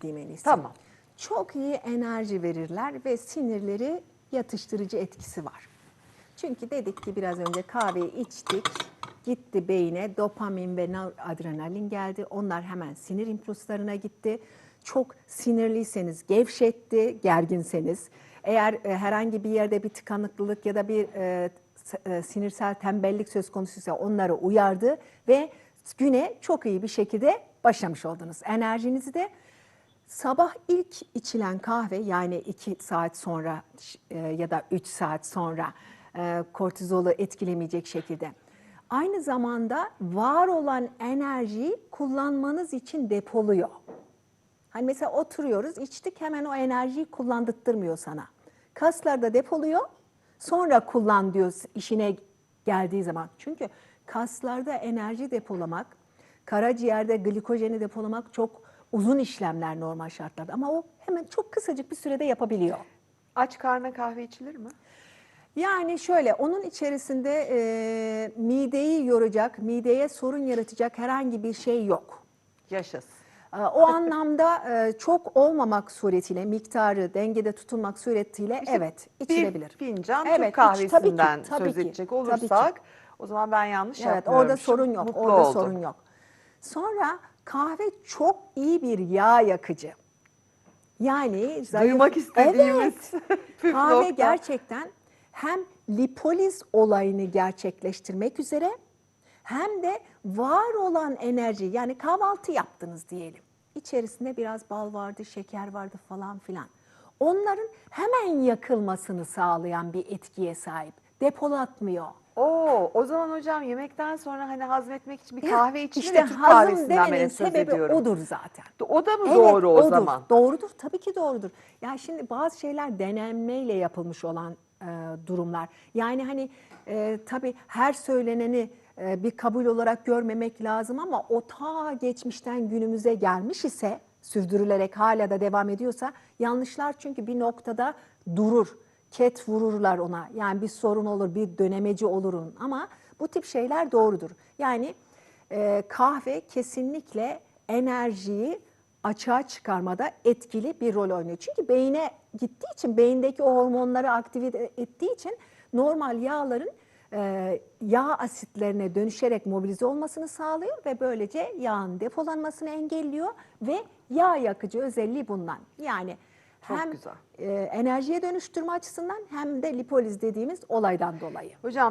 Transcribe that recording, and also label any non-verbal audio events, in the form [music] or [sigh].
diyeyim en iyisi. Tamam. Çok iyi enerji verirler ve sinirleri yatıştırıcı etkisi var. Çünkü dedik ki biraz önce kahveyi içtik, gitti beyine dopamin ve adrenalin geldi. Onlar hemen sinir impulslarına gitti. Çok sinirliyseniz gevşetti, gerginseniz. Eğer e, herhangi bir yerde bir tıkanıklılık ya da bir e, e, sinirsel tembellik söz konusuysa onları uyardı ve güne çok iyi bir şekilde başlamış oldunuz. Enerjinizi de Sabah ilk içilen kahve yani 2 saat sonra e, ya da 3 saat sonra e, kortizolu etkilemeyecek şekilde. Aynı zamanda var olan enerjiyi kullanmanız için depoluyor. Hani mesela oturuyoruz, içtik hemen o enerjiyi kullandırtmıyor sana. Kaslarda depoluyor, sonra kullan diyor işine geldiği zaman. Çünkü kaslarda enerji depolamak, karaciğerde glikojeni depolamak çok uzun işlemler normal şartlarda. Ama o hemen çok kısacık bir sürede yapabiliyor. Aç karnına kahve içilir mi? Yani şöyle onun içerisinde e, mideyi yoracak, mideye sorun yaratacak herhangi bir şey yok. Yaşasın. O anlamda çok olmamak suretiyle, miktarı dengede tutulmak suretiyle evet içilebilir. Bir fincan Evet, Türk kahvesinden tabii ki, tabii söz ki, edecek tabii ki. olursak o zaman ben yanlış Evet yapmıyorum. orada sorun yok. Mutlu orada oldum. sorun yok. Sonra kahve çok iyi bir yağ yakıcı. Yani zayıf... Duymak istediğimiz Evet. [laughs] Kahve nokta. gerçekten hem lipoliz olayını gerçekleştirmek üzere hem de var olan enerji yani kahvaltı yaptınız diyelim. İçerisinde biraz bal vardı, şeker vardı falan filan. Onların hemen yakılmasını sağlayan bir etkiye sahip. Depolatmıyor. Oo, o zaman hocam yemekten sonra hani hazmetmek için bir kahve içilir işte ya Türk kahvesinden ben söz sebebi ediyorum. odur zaten. O da mı Evet, doğru o odur. zaman? Doğrudur, tabii ki doğrudur. Ya şimdi bazı şeyler denenmeyle yapılmış olan e, durumlar. Yani hani e, tabii her söyleneni e, bir kabul olarak görmemek lazım ama o ta geçmişten günümüze gelmiş ise sürdürülerek hala da devam ediyorsa yanlışlar çünkü bir noktada durur. Ket vururlar ona. Yani bir sorun olur, bir dönemeci olurun ama bu tip şeyler doğrudur. Yani e, kahve kesinlikle enerjiyi açığa çıkarmada etkili bir rol oynuyor. Çünkü beyne gittiği için, beyindeki o hormonları aktive ettiği için normal yağların e, yağ asitlerine dönüşerek mobilize olmasını sağlıyor ve böylece yağın depolanmasını engelliyor ve yağ yakıcı özelliği bundan. Yani Çok hem güzel. e, enerjiye dönüştürme açısından hem de lipoliz dediğimiz olaydan dolayı. Hocam